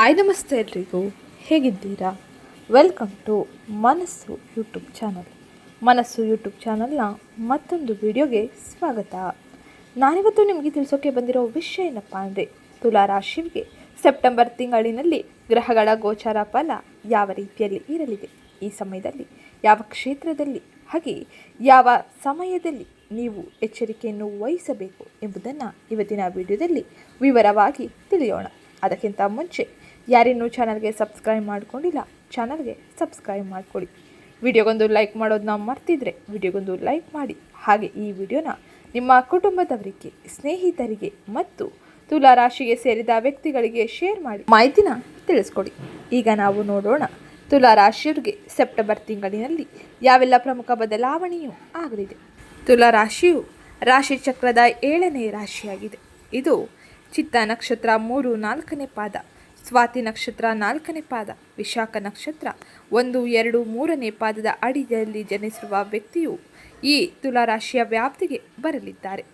Hi ನಮಸ್ತೆ ಎಲ್ರಿಗೂ. ಹೇಗಿದ್ದೀರಾ? Welcome to Manassu YouTube channel Manassu YouTube ಚಾನಲ್ನ ಮತ್ತೊಂದು ವಿಡಿಯೋಗೆ ಸ್ವಾಗತ. ನಾನಿವತ್ತು ನಿಮಗೆ ತಿಳಿಸೋಕೆ ಬಂದಿರೋ ವಿಷಯ ಏನಪ್ಪ ಅಂದರೆ, ತುಲಾ ರಾಶಿಗೆ ಸೆಪ್ಟೆಂಬರ್ ತಿಂಗಳಿನಲ್ಲಿ ಗ್ರಹಗಳ ಗೋಚಾರ ಫಲ ಯಾವ ರೀತಿಯಲ್ಲಿ ಇರಲಿದೆ? ಈ ಸಮಯದಲ್ಲಿ ಯಾವ ಕ್ಷೇತ್ರದಲ್ಲಿ, ಹಾಗೆ ಯಾವ ಸಮಯದಲ್ಲಿ ನೀವು ಎಚ್ಚರಿಕೆಯನ್ನು ವಹಿಸಬೇಕು ಎಂಬುದನ್ನು ಇವತ್ತಿನ ವಿಡಿಯೋದಲ್ಲಿ ವಿವರವಾಗಿ ತಿಳಿಯೋಣ. ಅದಕ್ಕಿಂತ ಮುಂಚೆ ಯಾರಿನ್ನೂ ಚಾನಲ್ಗೆ ಸಬ್ಸ್ಕ್ರೈಬ್ ಮಾಡ್ಕೊಂಡಿಲ್ಲ, ಚಾನಲ್ಗೆ ಸಬ್ಸ್ಕ್ರೈಬ್ ಮಾಡಿಕೊಡಿ. ವಿಡಿಯೋಗೊಂದು ಲೈಕ್ ಮಾಡೋದನ್ನ ಮರ್ತಿದ್ರೆ ವಿಡಿಯೋಗೊಂದು ಲೈಕ್ ಮಾಡಿ. ಹಾಗೆ ಈ ವಿಡಿಯೋನ ನಿಮ್ಮ ಕುಟುಂಬದವರಿಗೆ, ಸ್ನೇಹಿತರಿಗೆ ಮತ್ತು ತುಲಾ ರಾಶಿಗೆ ಸೇರಿದ ವ್ಯಕ್ತಿಗಳಿಗೆ ಶೇರ್ ಮಾಡಿ ಮಾಹಿತಿನ ತಿಳಿಸ್ಕೊಡಿ. ಈಗ ನಾವು ನೋಡೋಣ ತುಲಾ ರಾಶಿಯವರಿಗೆ ಸೆಪ್ಟೆಂಬರ್ ತಿಂಗಳಿನಲ್ಲಿ ಯಾವೆಲ್ಲ ಪ್ರಮುಖ ಬದಲಾವಣೆಯೂ ಆಗಲಿದೆ. ತುಲಾ ರಾಶಿಯು ರಾಶಿ ಚಕ್ರದ ಏಳನೇ ರಾಶಿಯಾಗಿದೆ. ಇದು ಚಿತ್ತ ನಕ್ಷತ್ರ ಮೂರು ನಾಲ್ಕನೇ ಪಾದ. ಸ್ವಾತಿ ನಕ್ಷತ್ರ ನಾಲ್ಕನೇ ಪಾದ, ವಿಶಾಖ ನಕ್ಷತ್ರ. ಒಂದು, ಎರಡು, ಮೂರನೇ ಪಾದದ ಅಡಿಯಲ್ಲಿ ಜನಿಸಿರುವ ವ್ಯಕ್ತಿಯು ಈ ತುಲಾರಾಶಿಯ ವ್ಯಾಪ್ತಿಗೆ ಬರಲಿದ್ದಾರೆ.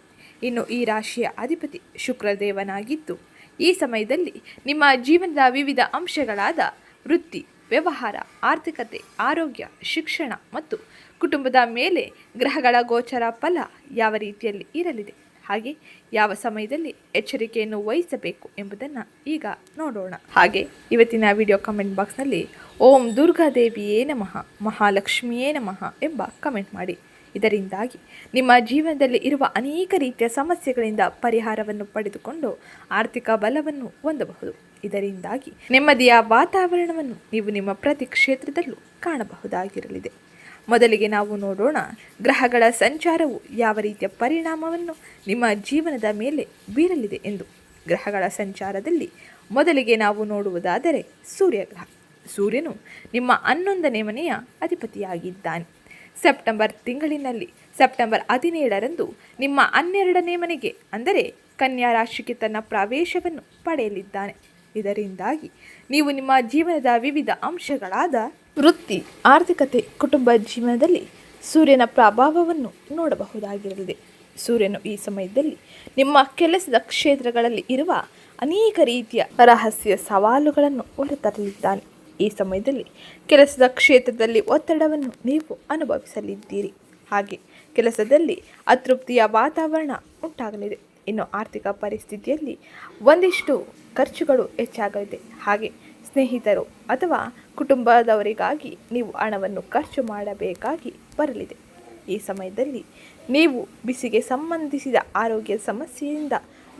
ಇನ್ನು ಈ ರಾಶಿಯ ಅಧಿಪತಿ ಶುಕ್ರದೇವನಾಗಿದ್ದು, ಈ ಸಮಯದಲ್ಲಿ ನಿಮ್ಮ ಜೀವನದ ವಿವಿಧ ಅಂಶಗಳಾದ ವೃತ್ತಿ, ವ್ಯವಹಾರ, ಆರ್ಥಿಕತೆ, ಆರೋಗ್ಯ, ಶಿಕ್ಷಣ ಮತ್ತು ಕುಟುಂಬದ ಮೇಲೆ ಗ್ರಹಗಳ ಗೋಚರ ಫಲ ಯಾವ ರೀತಿಯಲ್ಲಿ ಇರಲಿದೆ? ಹಾಗೆ ಯಾವ ಸಮಯದಲ್ಲಿ ಎಚ್ಚರಿಕೆಯನ್ನು ವಹಿಸಬೇಕು ಎಂಬುದನ್ನು ಈಗ ನೋಡೋಣ. ಹಾಗೆ ಇವತ್ತಿನ ವಿಡಿಯೋ ಕಮೆಂಟ್ ಬಾಕ್ಸ್ನಲ್ಲಿ ಓಂ ದುರ್ಗಾದೇವಿಯೇ ನಮಃ, ಮಹಾಲಕ್ಷ್ಮಿಯೇ ನಮಃ ಎಂಬ ಕಮೆಂಟ್ ಮಾಡಿ. ಇದರಿಂದಾಗಿ ನಿಮ್ಮ ಜೀವನದಲ್ಲಿ ಇರುವ ಅನೇಕ ರೀತಿಯ ಸಮಸ್ಯೆಗಳಿಂದ ಪರಿಹಾರವನ್ನು ಪಡೆದುಕೊಂಡು ಆರ್ಥಿಕ ಬಲವನ್ನು ಹೊಂದಬಹುದು. ಇದರಿಂದಾಗಿ ನೆಮ್ಮದಿಯ ವಾತಾವರಣವನ್ನು ನೀವು ನಿಮ್ಮ ಪ್ರತಿ ಕ್ಷೇತ್ರದಲ್ಲೂ ಕಾಣಬಹುದಾಗಿರಲಿದೆ. ಮೊದಲಿಗೆ ನಾವು ನೋಡೋಣ ಗ್ರಹಗಳ ಸಂಚಾರವು ಯಾವ ರೀತಿಯ ಪರಿಣಾಮವನ್ನು ನಿಮ್ಮ ಜೀವನದ ಮೇಲೆ ಬೀರಲಿದೆ ಎಂದು. ಗ್ರಹಗಳ ಸಂಚಾರದಲ್ಲಿ ಮೊದಲಿಗೆ ನಾವು ನೋಡುವುದಾದರೆ ಸೂರ್ಯಗ್ರಹ. ಸೂರ್ಯನು ನಿಮ್ಮ ಹನ್ನೊಂದನೇ ಮನೆಯ ಅಧಿಪತಿಯಾಗಿದ್ದಾನೆ. ಸೆಪ್ಟೆಂಬರ್ ತಿಂಗಳಿನಲ್ಲಿ ಸೆಪ್ಟೆಂಬರ್ ಹದಿನೇಳರಂದು ನಿಮ್ಮ ಹನ್ನೆರಡನೇ ಮನೆಗೆ, ಅಂದರೆ ಕನ್ಯಾ ರಾಶಿಗೆ ತನ್ನ ಪ್ರವೇಶವನ್ನು ಪಡೆಯಲಿದ್ದಾನೆ. ಇದರಿಂದಾಗಿ ನೀವು ನಿಮ್ಮ ಜೀವನದ ವಿವಿಧ ಅಂಶಗಳಾದ ವೃತ್ತಿ, ಆರ್ಥಿಕತೆ, ಕುಟುಂಬ ಜೀವನದಲ್ಲಿ ಸೂರ್ಯನ ಪ್ರಭಾವವನ್ನು ನೋಡಬಹುದಾಗಿರಲಿದೆ. ಸೂರ್ಯನು ಈ ಸಮಯದಲ್ಲಿ ನಿಮ್ಮ ಕೆಲಸದ ಕ್ಷೇತ್ರಗಳಲ್ಲಿ ಇರುವ ಅನೇಕ ರೀತಿಯ ರಹಸ್ಯ ಸವಾಲುಗಳನ್ನು ಹೊರತರಲಿದ್ದಾನೆ. ಈ ಸಮಯದಲ್ಲಿ ಕೆಲಸದ ಕ್ಷೇತ್ರದಲ್ಲಿ ಒತ್ತಡವನ್ನು ನೀವು ಅನುಭವಿಸಲಿದ್ದೀರಿ. ಹಾಗೆ ಕೆಲಸದಲ್ಲಿ ಅತೃಪ್ತಿಯ ವಾತಾವರಣ ಉಂಟಾಗಲಿದೆ. ಇನ್ನು ಆರ್ಥಿಕ ಪರಿಸ್ಥಿತಿಯಲ್ಲಿ ಒಂದಿಷ್ಟು ಖರ್ಚುಗಳು ಹೆಚ್ಚಾಗಲಿದೆ. ಹಾಗೆ ಸ್ನೇಹಿತರು ಅಥವಾ ಕುಟುಂಬದವರಿಗಾಗಿ ನೀವು ಹಣವನ್ನು ಖರ್ಚು ಮಾಡಬೇಕಾಗಿ ಬರಲಿದೆ. ಈ ಸಮಯದಲ್ಲಿ ನೀವು ಬಿಸಿಗೆ ಸಂಬಂಧಿಸಿದ ಆರೋಗ್ಯ ಸಮಸ್ಯೆಯಿಂದ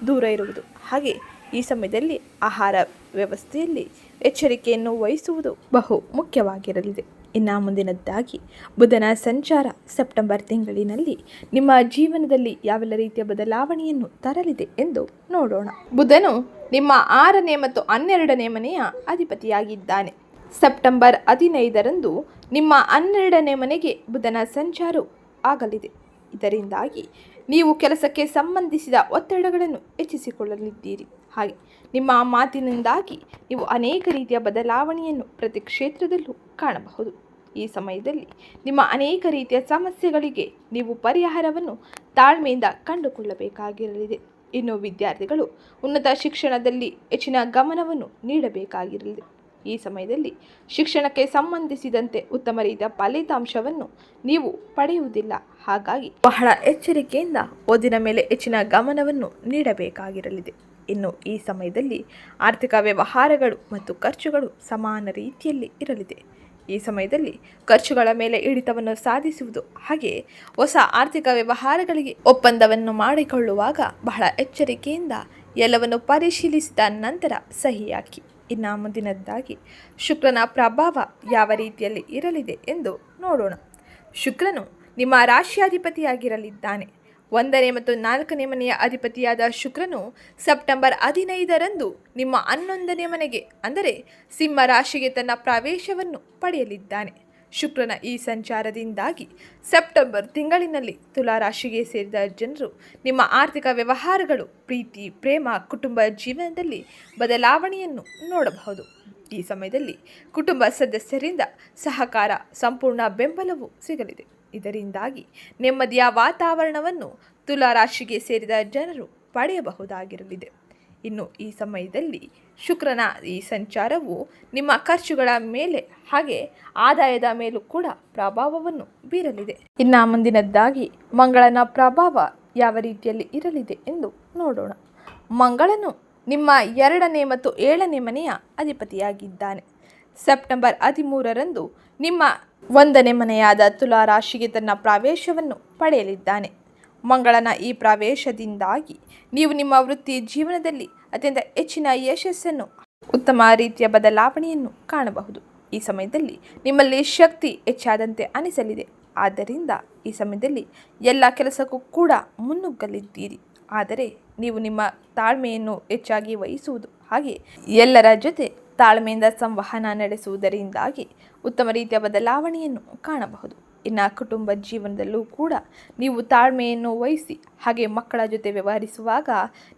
ದೂರ ಇರುವುದು. ಹಾಗೆ ಈ ಸಮಯದಲ್ಲಿ ಆಹಾರ ವ್ಯವಸ್ಥೆಯಲ್ಲಿ ಎಚ್ಚರಿಕೆಯನ್ನು ವಹಿಸುವುದು ಬಹು ಮುಖ್ಯವಾಗಿರಲಿದೆ. ಇನ್ನು ಮುಂದಿನದ್ದಾಗಿ ಬುಧನ ಸಂಚಾರ ಸೆಪ್ಟೆಂಬರ್ ತಿಂಗಳಿನಲ್ಲಿ ನಿಮ್ಮ ಜೀವನದಲ್ಲಿ ಯಾವೆಲ್ಲ ರೀತಿಯ ಬದಲಾವಣೆಯನ್ನು ತರಲಿದೆ ಎಂದು ನೋಡೋಣ. ಬುಧನು ನಿಮ್ಮ ಆರನೇ ಮತ್ತು ಹನ್ನೆರಡನೇ ಮನೆಯ ಅಧಿಪತಿಯಾಗಿದ್ದಾನೆ. ಸೆಪ್ಟೆಂಬರ್ ಹದಿನೈದರಂದು ನಿಮ್ಮ ಹನ್ನೆರಡನೇ ಮನೆಗೆ ಬುಧನ ಸಂಚಾರ ಆಗಲಿದೆ. ಇದರಿಂದಾಗಿ ನೀವು ಕೆಲಸಕ್ಕೆ ಸಂಬಂಧಿಸಿದ ಒತ್ತಡಗಳನ್ನು ಹೆಚ್ಚಿಸಿಕೊಳ್ಳಲಿದ್ದೀರಿ. ಹಾಗೆ ನಿಮ್ಮ ಮಾತಿನಿಂದಾಗಿ ನೀವು ಅನೇಕ ರೀತಿಯ ಬದಲಾವಣೆಯನ್ನು ಪ್ರತಿ ಕ್ಷೇತ್ರದಲ್ಲೂ ಕಾಣಬಹುದು. ಈ ಸಮಯದಲ್ಲಿ ನಿಮ್ಮ ಅನೇಕ ರೀತಿಯ ಸಮಸ್ಯೆಗಳಿಗೆ ನೀವು ಪರಿಹಾರವನ್ನು ತಾಳ್ಮೆಯಿಂದ ಕಂಡುಕೊಳ್ಳಬೇಕಾಗಿರಲಿದೆ. ಇನ್ನು ವಿದ್ಯಾರ್ಥಿಗಳು ಉನ್ನತ ಶಿಕ್ಷಣದಲ್ಲಿ ಹೆಚ್ಚಿನ ಗಮನವನ್ನು ನೀಡಬೇಕಾಗಿರಲಿದೆ ಈ ಸಮಯದಲ್ಲಿ ಶಿಕ್ಷಣಕ್ಕೆ ಸಂಬಂಧಿಸಿದಂತೆ ಉತ್ತಮ ರೀತಿಯ ಫಲಿತಾಂಶವನ್ನು ನೀವು ಪಡೆಯುವುದಿಲ್ಲ. ಹಾಗಾಗಿ ಬಹಳ ಎಚ್ಚರಿಕೆಯಿಂದ ಓದಿನ ಮೇಲೆ ಹೆಚ್ಚಿನ ಗಮನವನ್ನು ನೀಡಬೇಕಾಗಿರಲಿದೆ. ಇನ್ನು ಈ ಸಮಯದಲ್ಲಿ ಆರ್ಥಿಕ ವ್ಯವಹಾರಗಳು ಮತ್ತು ಖರ್ಚುಗಳು ಸಮಾನ ರೀತಿಯಲ್ಲಿ ಇರಲಿದೆ. ಈ ಸಮಯದಲ್ಲಿ ಖರ್ಚುಗಳ ಮೇಲೆ ಹಿಡಿತವನ್ನು ಸಾಧಿಸುವುದು. ಹಾಗೆ ಹೊಸ ಆರ್ಥಿಕ ವ್ಯವಹಾರಗಳಿಗೆ ಒಪ್ಪಂದವನ್ನು ಮಾಡಿಕೊಳ್ಳುವಾಗ ಬಹಳ ಎಚ್ಚರಿಕೆಯಿಂದ ಎಲ್ಲವನ್ನು ಪರಿಶೀಲಿಸಿದ ನಂತರ ಸಹಿ ಹಾಕಿ ಇನ್ನು ಮುಂದಿನದ್ದಾಗಿ ಶುಕ್ರನ ಪ್ರಭಾವ ಯಾವ ರೀತಿಯಲ್ಲಿ ಇರಲಿದೆ ಎಂದು ನೋಡೋಣ. ಶುಕ್ರನು ನಿಮ್ಮ ರಾಶಿಯಾಧಿಪತಿಯಾಗಿರಲಿದ್ದಾನೆ ಒಂದನೇ ಮತ್ತು ನಾಲ್ಕನೇ ಮನೆಯ ಅಧಿಪತಿಯಾದ ಶುಕ್ರನು ಸೆಪ್ಟೆಂಬರ್ ಹದಿನೈದರಂದು ನಿಮ್ಮ ಹನ್ನೊಂದನೇ ಮನೆಗೆ, ಅಂದರೆ ಸಿಂಹ ರಾಶಿಗೆ ತನ್ನ ಪ್ರವೇಶವನ್ನು ಪಡೆಯಲಿದ್ದಾನೆ. ಶುಕ್ರನ ಈ ಸಂಚಾರದಿಂದಾಗಿ ಸೆಪ್ಟೆಂಬರ್ ತಿಂಗಳಿನಲ್ಲಿ ತುಲಾ ರಾಶಿಗೆ ಸೇರಿದ ಜನರು ನಿಮ್ಮ ಆರ್ಥಿಕ ವ್ಯವಹಾರಗಳು, ಪ್ರೀತಿ, ಪ್ರೇಮ, ಕುಟುಂಬ ಜೀವನದಲ್ಲಿ ಬದಲಾವಣೆಯನ್ನು ನೋಡಬಹುದು. ಈ ಸಮಯದಲ್ಲಿ ಕುಟುಂಬ ಸದಸ್ಯರಿಂದ ಸಹಕಾರ, ಸಂಪೂರ್ಣ ಬೆಂಬಲವೂ ಸಿಗಲಿದೆ. ಇದರಿಂದಾಗಿ ನೆಮ್ಮದಿಯ ವಾತಾವರಣವನ್ನು ತುಲಾ ರಾಶಿಗೆ ಸೇರಿದ ಜನರು ಪಡೆಯಬಹುದಾಗಿರಲಿದೆ. ಇನ್ನು ಈ ಸಮಯದಲ್ಲಿ ಶುಕ್ರನ ಈ ಸಂಚಾರವು ನಿಮ್ಮ ಖರ್ಚುಗಳ ಮೇಲೆ ಹಾಗೆ ಆದಾಯದ ಮೇಲೂ ಕೂಡ ಪ್ರಭಾವವನ್ನು ಬೀರಲಿದೆ. ಇನ್ನು ಮುಂದಿನದ್ದಾಗಿ ಮಂಗಳನ ಪ್ರಭಾವ ಯಾವ ರೀತಿಯಲ್ಲಿ ಇರಲಿದೆ ಎಂದು ನೋಡೋಣ. ಮಂಗಳನು ನಿಮ್ಮ ಎರಡನೇ ಮತ್ತು ಏಳನೇ ಮನೆಯ ಅಧಿಪತಿಯಾಗಿದ್ದಾನೆ. ಸೆಪ್ಟೆಂಬರ್ ಹದಿಮೂರರಂದು ನಿಮ್ಮ ಒಂದನೇ ಮನೆಯಾದ ತುಲಾ ರಾಶಿಗೆ ತನ್ನ ಪ್ರವೇಶವನ್ನು ಪಡೆಯಲಿದ್ದಾನೆ. ಮಂಗಳನ ಈ ಪ್ರವೇಶದಿಂದಾಗಿ ನೀವು ನಿಮ್ಮ ವೃತ್ತಿ ಜೀವನದಲ್ಲಿ ಅತ್ಯಂತ ಹೆಚ್ಚಿನ ಯಶಸ್ಸನ್ನು, ಉತ್ತಮ ರೀತಿಯ ಬದಲಾವಣೆಯನ್ನು ಕಾಣಬಹುದು. ಈ ಸಮಯದಲ್ಲಿ ನಿಮ್ಮಲ್ಲಿ ಶಕ್ತಿ ಹೆಚ್ಚಾದಂತೆ ಅನಿಸಲಿದೆ. ಆದ್ದರಿಂದ ಈ ಸಮಯದಲ್ಲಿ ಎಲ್ಲ ಕೆಲಸಕ್ಕೂ ಕೂಡ ಮುನ್ನುಗ್ಗಲಿದ್ದೀರಿ. ಆದರೆ ನೀವು ನಿಮ್ಮ ತಾಳ್ಮೆಯನ್ನು ಹೆಚ್ಚಾಗಿ ವಹಿಸುವುದು ಹಾಗೆ ಎಲ್ಲರ ಜೊತೆ ತಾಳ್ಮೆಯಿಂದ ಸಂವಹನ ನಡೆಸುವುದರಿಂದಾಗಿ ಉತ್ತಮ ರೀತಿಯ ಬದಲಾವಣೆಯನ್ನು ಕಾಣಬಹುದು. ಇನ್ನು ಕುಟುಂಬ ಜೀವನದಲ್ಲೂ ಕೂಡ ನೀವು ತಾಳ್ಮೆಯನ್ನು ವಹಿಸಿ, ಹಾಗೆ ಮಕ್ಕಳ ಜೊತೆ ವ್ಯವಹರಿಸುವಾಗ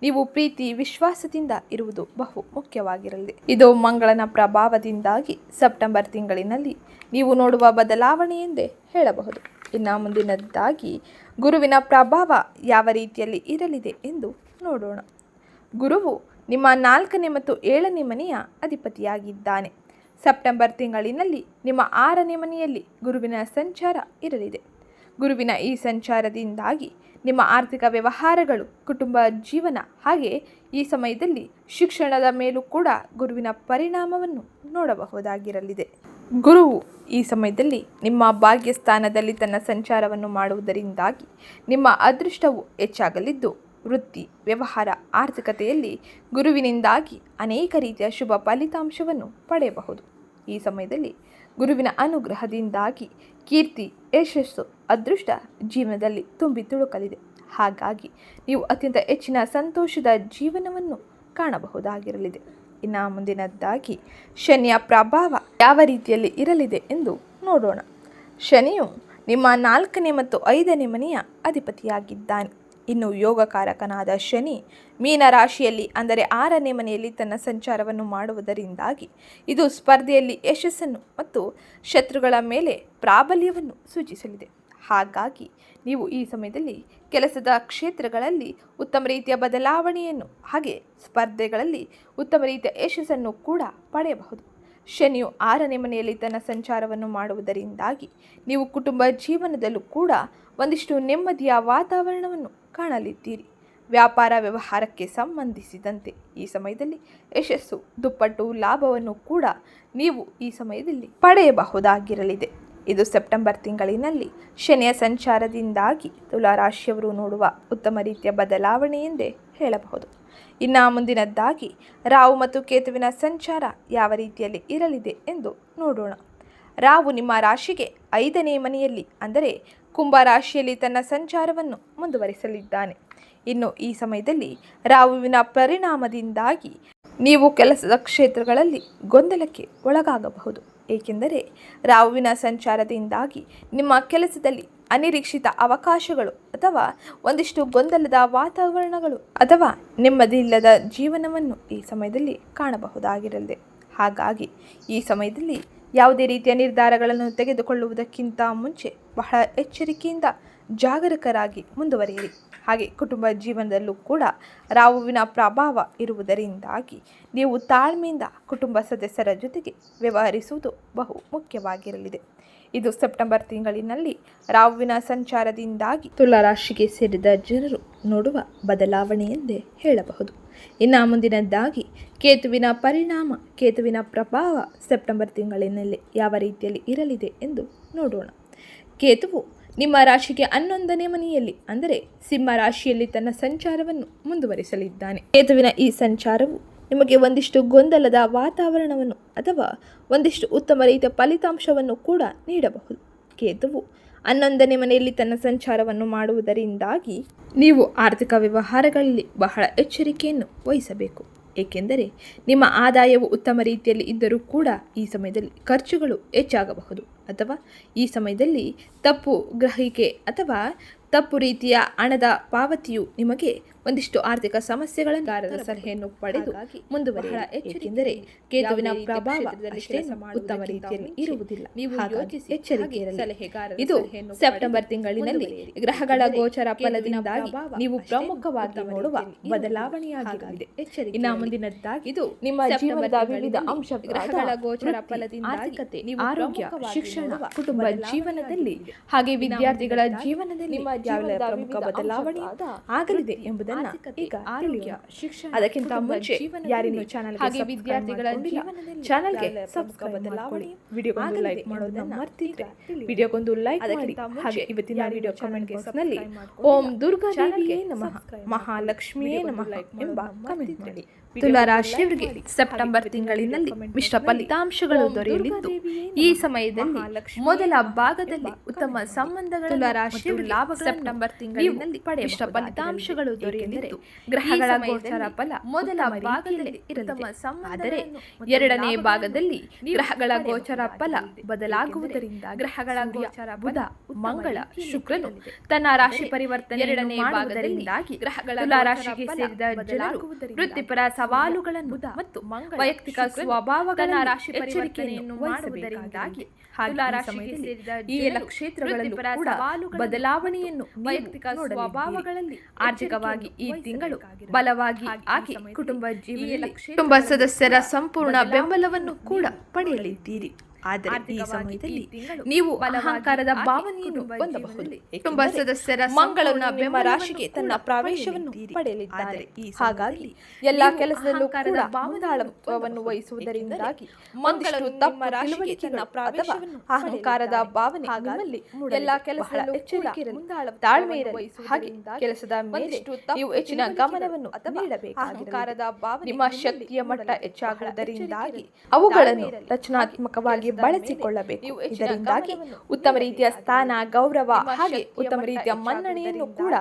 ನೀವು ಪ್ರೀತಿ, ವಿಶ್ವಾಸದಿಂದ ಇರುವುದು ಬಹು ಮುಖ್ಯವಾಗಿರಲಿದೆ ಇದು ಮಂಗಳನ ಪ್ರಭಾವದಿಂದಾಗಿ ಸೆಪ್ಟೆಂಬರ್ ತಿಂಗಳಿನಲ್ಲಿ ನೀವು ನೋಡುವ ಬದಲಾವಣೆ ಎಂದೇ ಹೇಳಬಹುದು. ಇನ್ನು ಮುಂದಿನದ್ದಾಗಿ, ಗುರುವಿನ ಪ್ರಭಾವ ಯಾವ ರೀತಿಯಲ್ಲಿ ಇರಲಿದೆ ಎಂದು ನೋಡೋಣ. ಗುರುವು ನಿಮ್ಮ ನಾಲ್ಕನೇ ಮತ್ತು ಏಳನೇ ಮನೆಯ ಅಧಿಪತಿಯಾಗಿದ್ದಾನೆ. ಸೆಪ್ಟೆಂಬರ್ ತಿಂಗಳಿನಲ್ಲಿ ನಿಮ್ಮ ಆರನೇ ಮನೆಯಲ್ಲಿ ಗುರುವಿನ ಸಂಚಾರ ಇರಲಿದೆ. ಗುರುವಿನ ಈ ಸಂಚಾರದಿಂದಾಗಿ ನಿಮ್ಮ ಆರ್ಥಿಕ ವ್ಯವಹಾರಗಳು, ಕುಟುಂಬ ಜೀವನ ಹಾಗೆ ಈ ಸಮಯದಲ್ಲಿ ಶಿಕ್ಷಣದ ಮೇಲೂ ಕೂಡ ಗುರುವಿನ ಪರಿಣಾಮವನ್ನು ನೋಡಬಹುದಾಗಿರಲಿದೆ. ಗುರುವು ಈ ಸಮಯದಲ್ಲಿ ನಿಮ್ಮ ಭಾಗ್ಯಸ್ಥಾನದಲ್ಲಿ ತನ್ನ ಸಂಚಾರವನ್ನು ಮಾಡುವುದರಿಂದಾಗಿ ನಿಮ್ಮ ಅದೃಷ್ಟವು ಹೆಚ್ಚಾಗಲಿದ್ದು ವೃತ್ತಿ, ವ್ಯವಹಾರ, ಆರ್ಥಿಕತೆಯಲ್ಲಿ ಗುರುವಿನಿಂದಾಗಿ ಅನೇಕ ರೀತಿಯ ಶುಭ ಫಲಿತಾಂಶವನ್ನು ಪಡೆಯಬಹುದು. ಈ ಸಮಯದಲ್ಲಿ ಗುರುವಿನ ಅನುಗ್ರಹದಿಂದಾಗಿ ಕೀರ್ತಿ, ಯಶಸ್ಸು, ಅದೃಷ್ಟ ಜೀವನದಲ್ಲಿ ತುಂಬಿ ತುಳುಕಲಿದೆ. ಹಾಗಾಗಿ ನೀವು ಅತ್ಯಂತ ಹೆಚ್ಚಿನ ಸಂತೋಷದ ಜೀವನವನ್ನು ಕಾಣಬಹುದಾಗಿರಲಿದೆ. ಇನ್ನು ಮುಂದಿನದ್ದಾಗಿ ಶನಿಯ ಪ್ರಭಾವ ಯಾವ ರೀತಿಯಲ್ಲಿ ಇರಲಿದೆ ಎಂದು ನೋಡೋಣ. ಶನಿಯು ನಿಮ್ಮ ನಾಲ್ಕನೇ ಮತ್ತು ಐದನೇ ಮನೆಯ ಅಧಿಪತಿಯಾಗಿದ್ದಾನೆ. ಇನ್ನು ಯೋಗಕಾರಕನಾದ ಶನಿ ಮೀನ ರಾಶಿಯಲ್ಲಿ ಅಂದರೆ ಆರನೇ ಮನೆಯಲ್ಲಿ ತನ್ನ ಸಂಚಾರವನ್ನು ಮಾಡುವುದರಿಂದಾಗಿ ಇದು ಸ್ಪರ್ಧೆಯಲ್ಲಿ ಯಶಸ್ಸನ್ನು ಮತ್ತು ಶತ್ರುಗಳ ಮೇಲೆ ಪ್ರಾಬಲ್ಯವನ್ನು ಸೂಚಿಸಲಿದೆ. ಹಾಗಾಗಿ ನೀವು ಈ ಸಮಯದಲ್ಲಿ ಕೆಲಸದ ಕ್ಷೇತ್ರಗಳಲ್ಲಿ ಉತ್ತಮ ರೀತಿಯ ಬದಲಾವಣೆಯನ್ನು ಹಾಗೆ ಸ್ಪರ್ಧೆಗಳಲ್ಲಿ ಉತ್ತಮ ರೀತಿಯ ಯಶಸ್ಸನ್ನು ಕೂಡ ಪಡೆಯಬಹುದು. ಶನಿಯು ಆರನೇ ಮನೆಯಲ್ಲಿ ತನ್ನ ಸಂಚಾರವನ್ನು ಮಾಡುವುದರಿಂದಾಗಿ ನೀವು ಕುಟುಂಬ ಜೀವನದಲ್ಲೂ ಕೂಡ ಒಂದಿಷ್ಟು ನೆಮ್ಮದಿಯ ವಾತಾವರಣವನ್ನು ಕಾಣಲಿದ್ದೀರಿ. ವ್ಯಾಪಾರ ವ್ಯವಹಾರಕ್ಕೆ ಸಂಬಂಧಿಸಿದಂತೆ ಈ ಸಮಯದಲ್ಲಿ ಯಶಸ್ಸು, ದುಪ್ಪಟ್ಟು, ಲಾಭವನ್ನು ಕೂಡ ನೀವು ಈ ಸಮಯದಲ್ಲಿ ಪಡೆಯಬಹುದಾಗಿರಲಿದೆ. ಇದು ಸೆಪ್ಟೆಂಬರ್ ತಿಂಗಳಿನಲ್ಲಿ ಶನಿಯ ಸಂಚಾರದಿಂದಾಗಿ ತುಲಾರಾಶಿಯವರು ನೋಡುವ ಉತ್ತಮ ರೀತಿಯ ಬದಲಾವಣೆ ಎಂದೇ ಹೇಳಬಹುದು. ಇನ್ನು ಮುಂದಿನದ್ದಾಗಿ ರಾವು ಮತ್ತು ಕೇತುವಿನ ಸಂಚಾರ ಯಾವ ರೀತಿಯಲ್ಲಿ ಇರಲಿದೆ ಎಂದು ನೋಡೋಣ. ರಾವು ನಿಮ್ಮ ರಾಶಿಗೆ ಐದನೇ ಮನೆಯಲ್ಲಿ, ಅಂದರೆ ಕುಂಭ ರಾಶಿಯಲ್ಲಿ ತನ್ನ ಸಂಚಾರವನ್ನು ಮುಂದುವರಿಸಲಿದ್ದಾನೆ. ಇನ್ನು ಈ ಸಮಯದಲ್ಲಿ ರಾಹುವಿನ ಪರಿಣಾಮದಿಂದಾಗಿ ನೀವು ಕೆಲಸದ ಕ್ಷೇತ್ರಗಳಲ್ಲಿ ಗೊಂದಲಕ್ಕೆ ಒಳಗಾಗಬಹುದು. ಏಕೆಂದರೆ ರಾಹುವಿನ ಸಂಚಾರದಿಂದಾಗಿ ನಿಮ್ಮ ಕೆಲಸದಲ್ಲಿ ಅನಿರೀಕ್ಷಿತ ಅವಕಾಶಗಳು ಅಥವಾ ಒಂದಿಷ್ಟು ಗೊಂದಲದ ವಾತಾವರಣಗಳು ಅಥವಾ ನೆಮ್ಮದಿಯಿಲ್ಲದ ಜೀವನವನ್ನು ಈ ಸಮಯದಲ್ಲಿ ಕಾಣಬಹುದಾಗಿರಲಿದೆ. ಹಾಗಾಗಿ ಈ ಸಮಯದಲ್ಲಿ ಯಾವುದೇ ರೀತಿಯ ನಿರ್ಧಾರಗಳನ್ನು ತೆಗೆದುಕೊಳ್ಳುವುದಕ್ಕಿಂತ ಮುಂಚೆ ಬಹಳ ಎಚ್ಚರಿಕೆಯಿಂದ ಜಾಗರೂಕರಾಗಿ ಮುಂದುವರಿಯಿರಿ. ಹಾಗೆ ಕುಟುಂಬ ಜೀವನದಲ್ಲೂ ಕೂಡ ರಾಹುವಿನ ಪ್ರಭಾವ ಇರುವುದರಿಂದಾಗಿ ನೀವು ತಾಳ್ಮೆಯಿಂದ ಕುಟುಂಬ ಸದಸ್ಯರ ಜೊತೆಗೆ ವ್ಯವಹರಿಸುವುದು ಬಹು ಮುಖ್ಯವಾಗಿರಲಿದೆ. ಇದು ಸೆಪ್ಟೆಂಬರ್ ತಿಂಗಳಿನಲ್ಲಿ ರಾಹುವಿನ ಸಂಚಾರದಿಂದಾಗಿ ತುಲಾರಾಶಿಗೆ ಸೇರಿದ ಜನರು ನೋಡುವ ಬದಲಾವಣೆ ಎಂದೇ ಹೇಳಬಹುದು. ಇನ್ನು ಮುಂದಿನದ್ದಾಗಿ ಕೇತುವಿನ ಪರಿಣಾಮ, ಕೇತುವಿನ ಪ್ರಭಾವ ಸೆಪ್ಟೆಂಬರ್ ತಿಂಗಳಿನಲ್ಲಿ ಯಾವ ರೀತಿಯಲ್ಲಿ ಇರಲಿದೆ ಎಂದು ನೋಡೋಣ. ಕೇತುವು ನಿಮ್ಮ ರಾಶಿಗೆ ಹನ್ನೊಂದನೇ ಮನೆಯಲ್ಲಿ, ಅಂದರೆ ಸಿಂಹ ರಾಶಿಯಲ್ಲಿ ತನ್ನ ಸಂಚಾರವನ್ನು ಮುಂದುವರಿಸಲಿದ್ದಾನೆ. ಕೇತುವಿನ ಈ ಸಂಚಾರವು ನಿಮಗೆ ಒಂದಿಷ್ಟು ಗೊಂದಲದ ವಾತಾವರಣವನ್ನು ಅಥವಾ ಒಂದಿಷ್ಟು ಉತ್ತಮ ರೀತಿಯ ಫಲಿತಾಂಶವನ್ನು ಕೂಡ ನೀಡಬಹುದು. ಕೇತುವು ಹನ್ನೊಂದನೇ ಮನೆಯಲ್ಲಿ ತನ್ನ ಸಂಚಾರವನ್ನು ಮಾಡುವುದರಿಂದಾಗಿ ನೀವು ಆರ್ಥಿಕ ವ್ಯವಹಾರಗಳಲ್ಲಿ ಬಹಳ ಎಚ್ಚರಿಕೆಯನ್ನು ವಹಿಸಬೇಕು. ಏಕೆಂದರೆ ನಿಮ್ಮ ಆದಾಯವು ಉತ್ತಮ ರೀತಿಯಲ್ಲಿ ಇದ್ದರೂ ಕೂಡ ಈ ಸಮಯದಲ್ಲಿ ಖರ್ಚುಗಳು ಹೆಚ್ಚಾಗಬಹುದು. ಅಥವಾ ಈ ಸಮಯದಲ್ಲಿ ತಪ್ಪು ಗ್ರಹಿಕೆ ಅಥವಾ ತಪ್ಪು ರೀತಿಯ ಹಣದ ಪಾವತಿಯು ನಿಮಗೆ ಒಂದಿಷ್ಟು ಆರ್ಥಿಕ ಸಮಸ್ಯೆಗಳ ಸಲಹೆಯನ್ನು ಪಡೆದು ಮುಂದುವರಿ ಏಕೆಂದರೆ ಕೇತುವಿನ ಪ್ರಭಾವ ಉತ್ತಮ ರೀತಿಯಲ್ಲಿ ಇರುವುದಿಲ್ಲ. ನೀವು ಎಚ್ಚರಿಕೆ ಸಲಹೆಗಾರ ಇದು ಸೆಪ್ಟೆಂಬರ್ ತಿಂಗಳಿನಲ್ಲಿ ಗ್ರಹಗಳ ಗೋಚರ ಫಲದಿಂದಾಗಿ ನೀವು ಪ್ರಮುಖವಾಗಿ ನೋಡುವ ಬದಲಾವಣೆಯಾಗಿದೆ ಎಚ್ಚರಿಕೆ ಇನ್ನ ಮುಂದಿನದ್ದಾಗಿ ಇದು ನಿಮ್ಮ ಜೀವನದ ವಿವಿಧ ಅಂಶ ಗ್ರಹಗಳ ಗೋಚರ ಫಲದಿಂದಾಗಿ ನೀವು ಆರೋಗ್ಯ ಶಿಕ್ಷಣ ಕುಟುಂಬ ಜೀವನದಲ್ಲಿ. ಹಾಗೆ ವಿದ್ಯಾರ್ಥಿಗಳ ಜೀವನದಲ್ಲಿ ನಿಮ್ಮ ಜೀವನದ ಪ್ರಮುಖ ಬದಲಾವಣೆ ಆಗಲಿದೆ ಎಂಬುದನ್ನ ಈಗ ಆರೋಗ್ಯ ಶಿಕ್ಷಣ ಅದಕ್ಕಿಂತ ಮುಂಚೆ ಯಾರಿನ್ನು ಚಾನಲ್ ಹಾಗೆ ವಿದ್ಯಾರ್ಥಿಗಳ ಚಾನಲ್ಗೆ ಸಬ್ಸ್ಕ್ರೈಬ್ ಬದಲಾವಣೆ ವಿಡಿಯೋಗೊಂದು ಲೈಕ್ ಮಾಡೋದನ್ನ ಮರ್ತಿದ್ರೆ ವಿಡಿಯೋಗೊಂದು ಲೈಕ್ ಮಾಡಿ. ಹಾಗೆ ಇವತ್ತಿನ ವಿಡಿಯೋ ಕಮೆಂಟ್ ಬಾಕ್ಸ್ನಲ್ಲಿ ಓಂ ದುರ್ಗಾ ದೇವಿಯೇ ನಮಃ. ಮಹಾಲಕ್ಷ್ಮಿಯೇ ನಮಃ ಎಂಬ ಕಮೆಂಟ್ ಮಾಡಿ. ತುಲಾ ರಾಶಿಯವರಿಗೆ ಸೆಪ್ಟೆಂಬರ್ ತಿಂಗಳಿನಲ್ಲಿ ಮಿಶ್ರ ಫಲಿತಾಂಶಗಳು ದೊರೆಯಲಿದ್ದು ಈ ಸಮಯದಲ್ಲಿ ಮೊದಲ ಭಾಗದಲ್ಲಿ ಉತ್ತಮ ಸಂಬಂಧಗಳು ತುಲಾ ರಾಶಿಯವರಿಗೆ ಲಾಭ ಸೆಪ್ಟೆಂಬರ್ ತಿಂಗಳಿನಲ್ಲಿ ಮಿಶ್ರ ಫಲಿತಾಂಶಗಳು ದೊರೆಯಲಿದ್ದು ಗ್ರಹಗಳ ಗೋಚರ ಫಲ ಮೊದಲ ಭಾಗದಲ್ಲಿ ಉತ್ತಮ ಆದರೆ ಎರಡನೇ ಭಾಗದಲ್ಲಿ ಗ್ರಹಗಳ ಗೋಚರ ಫಲ ಬದಲಾಗುವುದರಿಂದ ಗ್ರಹಗಳ ಗೋಚರ ಬುಧ ಮಂಗಳ ಶುಕ್ರನು ತನ್ನ ರಾಶಿ ಪರಿವರ್ತನೆ ಎರಡನೇ ಭಾಗದಿಂದಾಗಿ ಗ್ರಹಗಳ ರಾಶಿಗೆ ಸೇರಿದ ಜನರು ವೃತ್ತಿಪರ ಸವಾಲುಗಳನ್ನು ಮತ್ತು ವೈಯಕ್ತಿಕ ಸ್ವಭಾವಗಳ ರಾಶಿ ಎಚ್ಚರಿಕೆಯನ್ನು ಮಾಡುವುದರಿಂದಾಗಿ ತುಲಾ ರಾಶಿಗೆ ಸೇರಿದ ಈ ಎಲ್ಲ ಕ್ಷೇತ್ರಗಳಲ್ಲೂ ಕೂಡ ಬದಲಾವಣೆಯನ್ನು ವೈಯಕ್ತಿಕ ಸ್ವಭಾವಗಳಲ್ಲಿ ಆರ್ಥಿಕವಾಗಿ ಈ ತಿಂಗಳು ಬಲವಾಗಿ ಆಗಿ ಕುಟುಂಬ ಜೀವನದಲ್ಲಿ ಕುಟುಂಬ ಸದಸ್ಯರ ಸಂಪೂರ್ಣ ಬೆಂಬಲವನ್ನು ಕೂಡ ಪಡೆಯಲಿದ್ದೀರಿ. ಆದರೆ ಈ ಸಮಯದಲ್ಲಿ ನೀವು ಅಹಂಕಾರದ ಭಾವನೆಯನ್ನು ಹೊಂದಬಹುದು. ಕುಟುಂಬ ಸದಸ್ಯರ ಮಂಗಳನ ಬೆಂಬ ರಾಶಿಗೆ ತನ್ನ ಪ್ರವೇಶವನ್ನು ಪಡೆಯಲಿದ್ದಾರೆ. ಹಾಗಾಗಿ ಎಲ್ಲಾ ಕೆಲಸದಲ್ಲೂ ಕೂಡ ಭಾವನಾಳತ್ವವನ್ನು ವಹಿಸುವುದರಿಂದಾಗಿ ಮಂಗಳನು ತಮ್ಮ ರಾಶಿಗೆ ತನ್ನ ಪ್ರವೇಶವನ್ನು ಅಹಂಕಾರದ ಭಾವನೆ ನಿಮ್ಮಲ್ಲಿ ಎಲ್ಲಾ ಇರಲಿ ತಾಳ್ಮೆ ಇರಲಿ ಹಾಗೆ ಕೆಲಸದ ಮೇಲೆ ನೀವು ಹೆಚ್ಚಿನ ಗಮನವನ್ನು ಅಥವಾ ಅಹಂಕಾರದ ಭಾವನೆ ನಿಮ್ಮ ಶಕ್ತಿಯ ಮಟ್ಟ ಹೆಚ್ಚಾಗುವುದರಿಂದಾಗಿ ಅವುಗಳನ್ನು ರಚನಾತ್ಮಕವಾಗಿ ಬಳಸಿಕೊಳ್ಳಬೇಕು. ಇದರಿಂದಾಗಿ ಉತ್ತಮ ರೀತಿಯ ಸ್ಥಾನ ಗೌರವ ಹಾಗೆ ಉತ್ತಮ ರೀತಿಯ ಮನ್ನಣೆಯನ್ನು ಕೂಡ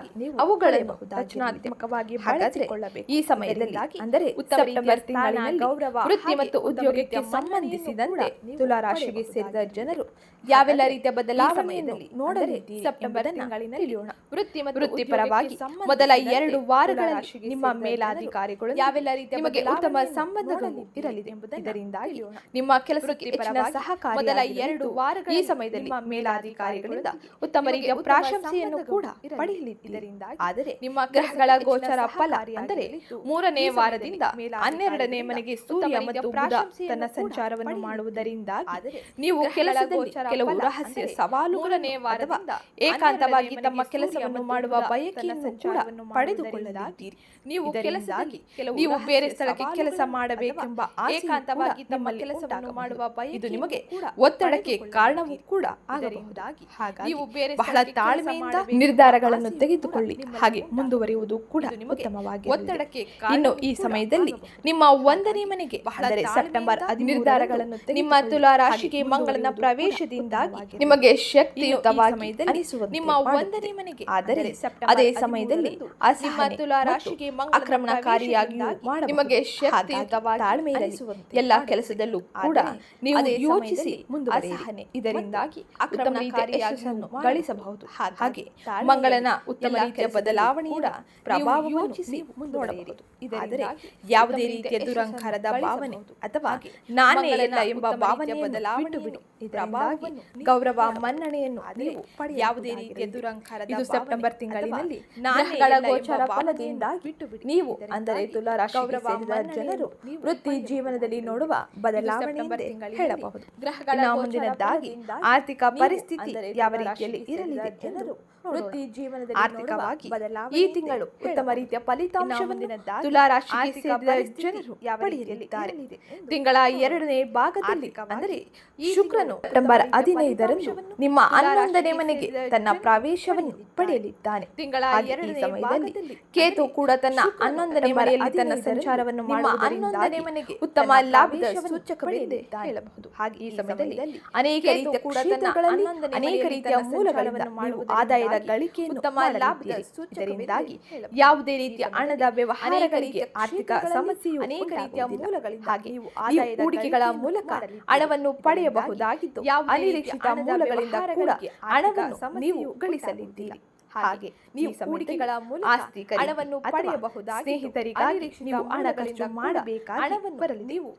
ಅವುಗಳನ್ನು ರಚನಾತ್ಮಕವಾಗಿ ಬಳಸಿಕೊಳ್ಳಬೇಕು. ಈ ಸಮಯದಲ್ಲಿ ಅಂದರೆ ಉತ್ತಮ ತಿಂಗಳಿನಲ್ಲಿ ಗೌರವ ವೃತ್ತಿ ಮತ್ತು ಉದ್ಯೋಗಕ್ಕೆ ಸಂಬಂಧಿಸಿದಂತೆ ತುಲಾ ರಾಶಿಗೆ ಸೇರಿದ ಜನರು ಯಾವೆಲ್ಲ ರೀತಿಯ ಬದಲಾವಣೆಯನ್ನು ನೋಡಲು ಸೆಪ್ಟೆಂಬರ್ ತಿಂಗಳಿನಲ್ಲಿ ತಿಳಿಯೋಣ. ವೃತ್ತಿ ಮತ್ತು ವೃತ್ತಿಪರವಾಗಿ ಮೊದಲ ಎರಡು ವಾರಗಳ ನಿಮ್ಮ ಮೇಲಾಧಿಕಾರಿಗಳು ಯಾವೆಲ್ಲ ರೀತಿಯ ನಿಮಗೆ ಉತ್ತಮ ಸಂಬಂಧಗಳು ಇರಲಿದೆ. ಎಂಬುದರಿಂದಾಗಿ ನಿಮ್ಮ ಕೆಲಸಕ್ಕೆ ಹೆಚ್ಚಿನ ಮೊದಲ ಎರಡು ವಾರಗಳ ಈ ಸಮಯದಲ್ಲಿ ಮೇಲಾಧಿಕಾರಿಗಳಿಂದ ಉತ್ತಮ ರೀತಿಯ ಪ್ರಾಶಂಸೆಯನ್ನು ಕೂಡ ಪಡೆಯಲಿದ್ದರಿಂದ ಆದರೆ ನಿಮ್ಮ ಗ್ರಹಗಳ ಗೋಚರ ಫಲ ಅಂದರೆ ಮೂರನೇ ವಾರದಿಂದ ಹನ್ನೆರಡನೇ ಮನೆಗೆ ಸೂರ್ಯ ಮತ್ತು ತನ್ನ ಸಂಚಾರವನ್ನು ಮಾಡುವುದರಿಂದ ನೀವು ಕೆಲಸದಲ್ಲಿ ಕೆಲವು ರಹಸ್ಯ ಸವಾಲುಗಳನ್ನೇ ವಾರದಿಂದ ಏಕಾಂತವಾಗಿ ತಮ್ಮ ಕೆಲಸವನ್ನು ಮಾಡುವ ಬಯಕೆಯನ್ನು ಕೂಡ ಪಡೆದುಕೊಳ್ಳಲಾಗಿ ನೀವು ಕೆಲಸದಲ್ಲಿ ನೀವು ಬೇರೆ ಸ್ಥಳಕ್ಕೆ ಕೆಲಸ ಮಾಡಬೇಕೆಂಬ ಏಕಾಂತವಾಗಿ ತಮ್ಮ ಕೆಲಸವನ್ನು ಮಾಡುವ ಬಯಕೆ ಇದು ನಿಮಗೆ ಒತ್ತಡಕ್ಕೆ ಕಾರಣವೂ ಕೂಡ ಆಗಬಹುದಾಗಿ ಹಾಗಾಗಿ ನೀವು ಬೇರೆ ಬಹಳ ತಾಳ್ಮೆಯಿಂದ ನಿರ್ಧಾರಗಳನ್ನು ತೆಗೆದುಕೊಳ್ಳಿ. ಹಾಗೆ ಮುಂದುವರಿಯುವುದು ಕೂಡ ಉತ್ತಮವಾಗಿ ಒತ್ತಡಕ್ಕೆ ಇನ್ನು ಈ ಸಮಯದಲ್ಲಿ ನಿಮ್ಮ ಒಂದನೇ ಮನೆಗೆ ಬಹಳ ಸೆಪ್ಟೆಂಬರ್ ನಿರ್ಧಾರಗಳನ್ನು ನಿಮ್ಮ ತುಲಾ ರಾಶಿಗೆ ಮಂಗಳನ ಪ್ರವೇಶದಿಂದಾಗಿ ನಿಮಗೆ ಶಕ್ತಿಯುತವಾಗಿ ನಿಮ್ಮ ಒಂದನೇ ಮನೆಗೆ ಆದರೆ ಅದೇ ಸಮಯದಲ್ಲಿ ನಿಮ್ಮ ತುಲಾ ರಾಶಿಗೆ ಆಕ್ರಮಣಕಾರಿಯಾಗಿ ನಿಮಗೆ ಶಕ್ತಿಯುತವಾಗಿ ತಾಳ್ಮೆ ಎಲ್ಲ ಕೆಲಸದಲ್ಲೂ ಕೂಡ ನೀವು ಯೋಚಿಸಿ ಮುಂದುವರಿಯಿರಿ. ಇದರಿಂದಾಗಿ ಉತ್ತಮ ರೀತಿಯ ಯಶಸ್ಸನ್ನು ಗಳಿಸಬಹುದು. ಹಾಗೆ ಮಂಗಳನ ಉತ್ತಮ ರೀತಿಯ ಬದಲಾವಣೆಯ ಪ್ರಭಾವ ಯೋಚಿಸಿ ನೋಡಬಹುದು. ಇದರಿಂದ ಯಾವುದೇ ರೀತಿಯ ದುರಂಕಾರದ ಭಾವನೆ ಅಥವಾ ನಾನೇ ಇಲ್ಲ ಎಂಬ ಭಾವನೆ ಬದಲಾವಣೆ ಬಿಡಿ ಇದರಿಂದಾಗಿ ಗೌರವ ಮನ್ನಣೆಯನ್ನು ನೀವು ಯಾವುದೇ ರೀತಿಯ ದುರಂಕಾರದ ಇದು ಸೆಪ್ಟೆಂಬರ್ ತಿಂಗಳಿನಲ್ಲಿ ನಾನೆಗಳ ಗೋಚರ ಫಲದಿಂದಾಗಿ ನೀವು ಅಂದರೆ ತುಲಾ ರಾಶಿ ಜನರು ವೃತ್ತಿ ಜೀವನದಲ್ಲಿ ನೋಡುವ ಬದಲಾವಣೆ ಹೇಳಬಹುದು. ಗ್ರಹಗಳ ಮುಂದಿನದ್ದಾಗಿ ಆರ್ಥಿಕ ಪರಿಸ್ಥಿತಿ ಯಾವ ರೀತಿಯಲ್ಲಿ ಇರಲಿದೆ ಜನರು ವೃತ್ತಿ ಜೀವನದಲ್ಲಿ ಆರ್ಥಿಕವಾಗಿ ಈ ತಿಂಗಳು ಉತ್ತಮ ರೀತಿಯ ಫಲಿತಾಂಶವನ್ನು ತುಲಾ ರಾಶಿಗೆ ಸೇರಿದ ಜನರು ಪಡೆಯಲಿದ್ದಾರೆ? ತಿಂಗಳ ಎರಡನೇ ಭಾಗದಲ್ಲಿ ಅಂದರೆ ಶುಕ್ರನು ಸೆಪ್ಟೆಂಬರ್ ಹದಿನೈದರಂದು ನಿಮ್ಮ ಹನ್ನೊಂದನೇ ಮನೆಗೆ ತನ್ನ ಪ್ರವೇಶವನ್ನು ಪಡೆಯಲಿದ್ದಾನೆ. ತಿಂಗಳ ಎರಡನೇ ಸಮಯದಲ್ಲಿ ಕೇತು ಕೂಡ ತನ್ನ ಹನ್ನೊಂದನೇ ಮನೆಯಲ್ಲಿ ತನ್ನ ಸಂಚಾರವನ್ನು ಮಾಡುವ ಹನ್ನೊಂದನೇ ಮನೆಗೆ ಉತ್ತಮ ಲಾಭದ ಸೂಚಕವೆಂದು ಹೇಳಬಹುದು. ಹಾಗೆ ಈ ಸಮಯದಲ್ಲಿ ಅನೇಕ ರೀತಿಯ ಕೂಡ ಅನೇಕ ರೀತಿಯ ಮೂಲಗಳನ್ನು ಮಾಡುವ ಆದಾಯದ ಗಳಿಕೆಯನ್ನು ಉತ್ತಮ ಲಾಭದ ಸೂಚಕದಿಂದಾಗಿ ಯಾವುದೇ ರೀತಿಯ ಹಣದ ವ್ಯವಹಾರಗಳಿಗೆ ಆರ್ಥಿಕ ಸಮಸ್ಯೆಯು ಅನೇಕ ರೀತಿಯ ಮೂಲಗಳಿಂದ ಹಾಗೆ ಆದಾಯದ ಹೂಡಿಕೆಗಳ ಮೂಲಕ ಹಣವನ್ನು ಪಡೆಯಬಹುದಾಗಿದ್ದು ಅನಿರೀಕ್ಷಿತ ಮೂಲಗಳಿಂದ ಕೂಡ ಹಣವನ್ನು ನೀವು ಗಳಿಸಲಿದ್ದೀರಿ. ಹಾಗೆ ನೀವು ಹೂಡಿಕೆಗಳ ಮೂಲಕ ಹಣವನ್ನು ಪಡೆಯಬಹುದಾಗಿ ಸ್ನೇಹಿತರಿಗಾಗಿ ನೀವು ಹಣ ಖರ್ಚು ಮಾಡಬೇಕಾಗಿ ಹಣವನ್ನು ಬರಲಿ. ನೀವು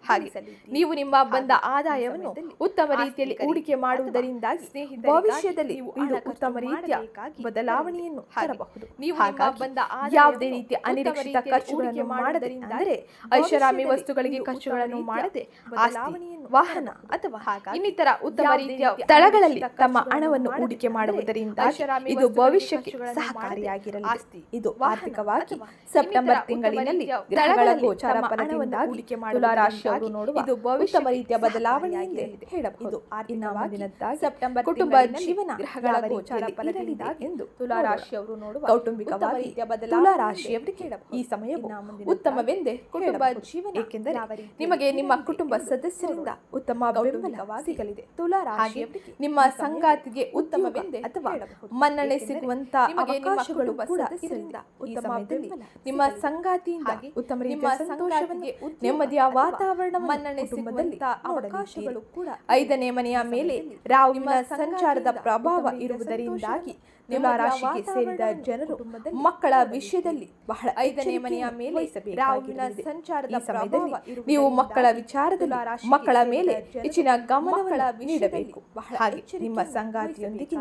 ನೀವು ನಿಮ್ಮ ಬಂದ ಆದಾಯವನ್ನು ಉತ್ತಮ ರೀತಿಯಲ್ಲಿ ಹೂಡಿಕೆ ಮಾಡುವುದರಿಂದಾಗಿ ಭವಿಷ್ಯದಲ್ಲಿ ನೀವು ಉತ್ತಮ ರೀತಿಯ ಬದಲಾವಣೆಯನ್ನು ತರಬಹುದು. ನೀವು ಬಂದ ಯಾವುದೇ ರೀತಿಯ ಅನಿರೀಕ್ಷಿತ ಖರ್ಚುಗಳನ್ನು ಮಾಡದರಿಂದರೆ ಐಷಾರಾಮಿ ವಸ್ತುಗಳಿಗೆ ಖರ್ಚುಗಳನ್ನು ಮಾಡದೆ ಆಸ್ತಿ ವಾಹನ ಅಥವಾ ಇನ್ನಿತರ ಉತ್ತಮ ರೀತಿಯ ಸ್ಥಳಗಳಲ್ಲಿ ತಮ್ಮ ಹಣವನ್ನು ಹೂಡಿಕೆ ಮಾಡುವುದರಿಂದ ಇದು ಭವಿಷ್ಯಕ್ಕೆ ಸಹಕಾರಿಯಾಗಿರಲಿದೆ. ಇದು ಆರ್ಥಿಕವಾಗಿ ಸೆಪ್ಟೆಂಬರ್ ತಿಂಗಳಿನಲ್ಲಿ ಗ್ರಹಗಳ ಗೋಚಾರ ಫಲದಿಂದ ಹೂಡಿಕೆ ಮಾಡುವ ರಾಶಿಯವರು ನೋಡುವ ಇದು ಭವಿಷ್ಯ ರೀತಿಯ ಬದಲಾವಣೆಯಿಂದ ಹೇಳಬಹುದು. ಆರ್ಥಿಕವಾಗಿ ಸೆಪ್ಟೆಂಬರ್ ಕುಟುಂಬ ಜೀವನ ಗ್ರಹಗಳ ಗೋಚಾರ ಫಲದಿಂದ ಎಂದು ತುಲಾ ರಾಶಿಯವರು ನೋಡುವ ಕೌಟುಂಬಿಕವಾಗಿ ತುಲಾ ರಾಶಿಯವರಿಗೆ ಹೇಳಬಹುದು. ಈ ಸಮಯವು ಉತ್ತಮವೆಂದೇ ಕುಟುಂಬ ಜೀವನ ಏಕೆಂದರೆ ನಿಮಗೆ ನಿಮ್ಮ ಕುಟುಂಬ ಸದಸ್ಯರಿಂದ ಉತ್ತಮ ಬೆಂಬಲ ಸಿಗಲಿದೆ ತುಲಾ ರಾಶಿಯವರಿಗೆ ನಿಮ್ಮ ಸಂಗಾತಿಗೆ ಉತ್ತಮವೆಂದೇ ಅಥವಾ ಮನ್ನಣೆ ಸಿಗುವಂತ ಅವಕಾಶಗಳು ಕೂಡ ಇದರಿಂದ ಉತ್ತಮ ಬೆಂಬಲ ನಿಮ್ಮ ಸಂಗಾತಿಯಿಂದ ಉತ್ತಮ ರೀತಿಯ ಸಂತೋಷವನ್ನು ನೆಮ್ಮದಿಯ ವಾತಾವರಣ ಮನ್ನಣೆ ಸಿಗುವಂತ ಅವಕಾಶಗಳು ಕೂಡ ಐದನೇ ಮನೆಯ ಮೇಲೆ ರಾವ್ ನಿಮ್ಮ ಸಂಚಾರದ ಪ್ರಭಾವ ಇರುವುದರಿಂದಾಗಿ ತುಲಾ ರಾಶಿಗೆ ಸೇರಿದ ಜನರು ಮಕ್ಕಳ ವಿಷಯದಲ್ಲಿ ಬಹಳ ಐದನೇ ಮನೆಯ ಮೇಲೆ ರಾಹುವಿನ ಸಂಚಾರದ ಸಮಯದಲ್ಲಿ ನೀವು ಮಕ್ಕಳ ವಿಚಾರದಲ್ಲಿ ಮಕ್ಕಳ ಮೇಲೆ ಹೆಚ್ಚಿನ ಗಮನವನ್ನು ನೀಡಬೇಕು. ಹಾಗೆ ನಿಮ್ಮ ಸಂಗಾತಿಯೊಂದಿಗೆ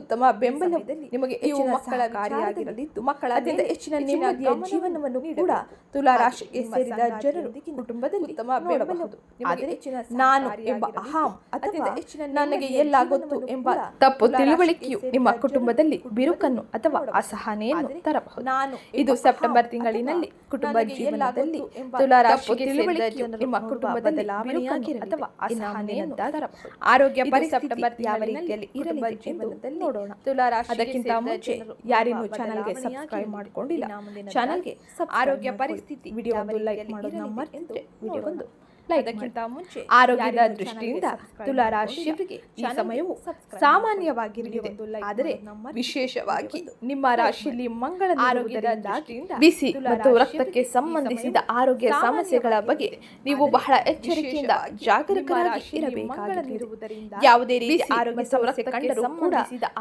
ಉತ್ತಮ ಬೆಂಬಲ ನಿಮಗೆ ಹೆಚ್ಚಿನ ಮಕ್ಕಳ ಕಾರ್ಯಾಗಿರಲಿದ್ದು ಮಕ್ಕಳ ಅತ್ಯಂತ ಹೆಚ್ಚಿನ ನೆಮ್ಮದಿಯ ಜೀವನವನ್ನು ಕೂಡ ತುಲಾರಾಶಿಗೆ ಸೇರಿದ ಜನರು ಕುಟುಂಬದಲ್ಲಿ ಉತ್ತಮ ಬೆಂಬಲಬಹುದು ಆದರೆ ನಾನು ಎಂಬ ಅಹಂ ಅಥವಾ ನನಗೆ ಎಲ್ಲ ಗೊತ್ತು ಎಂಬ ತಪ್ಪು ತಿಳುವಳಿಕೆಯು ನಿಮ್ಮ ಕುಟುಂಬದಲ್ಲಿ ಬಿರುಕನ್ನು ಅಥವಾ ಅಸಹನೆಯನ್ನು ತರಬಹುದು. ನಾನು ಇದು ಸೆಪ್ಟೆಂಬರ್ ತಿಂಗಳಿನಲ್ಲಿ ಕುಟುಂಬ ಜೀವನದಲ್ಲಿ ತುಲಾರಾಶಿಗೆ ಸೇರಿದ ಜನರು ನಿಮ್ಮ ಕುಟುಂಬದಲ್ಲಿ ಅಥವಾ ಆರೋಗ್ಯ ಪರಿಸ್ಥಿತಿ ಯಾವ ರೀತಿಯಲ್ಲಿ ಜೀವನದಲ್ಲಿ ನೋಡೋಣ. ತುಲಾ ರಾಶಿ ಅದಕ್ಕಿಂತ ಮುಂಚೆ ಯಾರಿಗೂ ಚಾನಲ್ಗೆ ಸಬ್ಸ್ಕ್ರೈಬ್ ಮಾಡಿಕೊಂಡಿಲ್ಲ. ಚಾನಲ್ಗೆ ಆರೋಗ್ಯ ಪರಿಸ್ಥಿತಿ ವಿಡಿಯೋ ಒಂದು ಲೈಕ್ ಮಾಡೋದನ್ನ ವಿಡಿಯೋ ವಿಡಿಯೋಗೊಂದು ಅದಕ್ಕಿಂತ ಮುಂಚೆ ಆರೋಗ್ಯದ ದೃಷ್ಟಿಯಿಂದ ತುಲಾರಾಶಿಯವರಿಗೆ ಈ ಸಮಯವು ಸಾಮಾನ್ಯವಾಗಿರಲಿದೆ. ಆದರೆ ವಿಶೇಷವಾಗಿ ನಿಮ್ಮ ರಾಶಿಯಲ್ಲಿ ಮಂಗಳ ಆರೋಗ್ಯದ ದೃಷ್ಟಿಯಿಂದ ಬಿಸಿ ಮತ್ತು ರಕ್ತಕ್ಕೆ ಸಂಬಂಧಿಸಿದ ಆರೋಗ್ಯ ಸಮಸ್ಯೆಗಳ ಬಗ್ಗೆ ನೀವು ಬಹಳ ಎಚ್ಚರಿಕೆಯಿಂದ ಜಾಗರೂಕರಾಗಿ ಇರಬೇಕಾಗಿರುವುದರಿಂದ ಯಾವುದೇ ರೀತಿ ಆರೋಗ್ಯ ಸಮಸ್ಯೆ ಕಂಡರೂ ಕೂಡ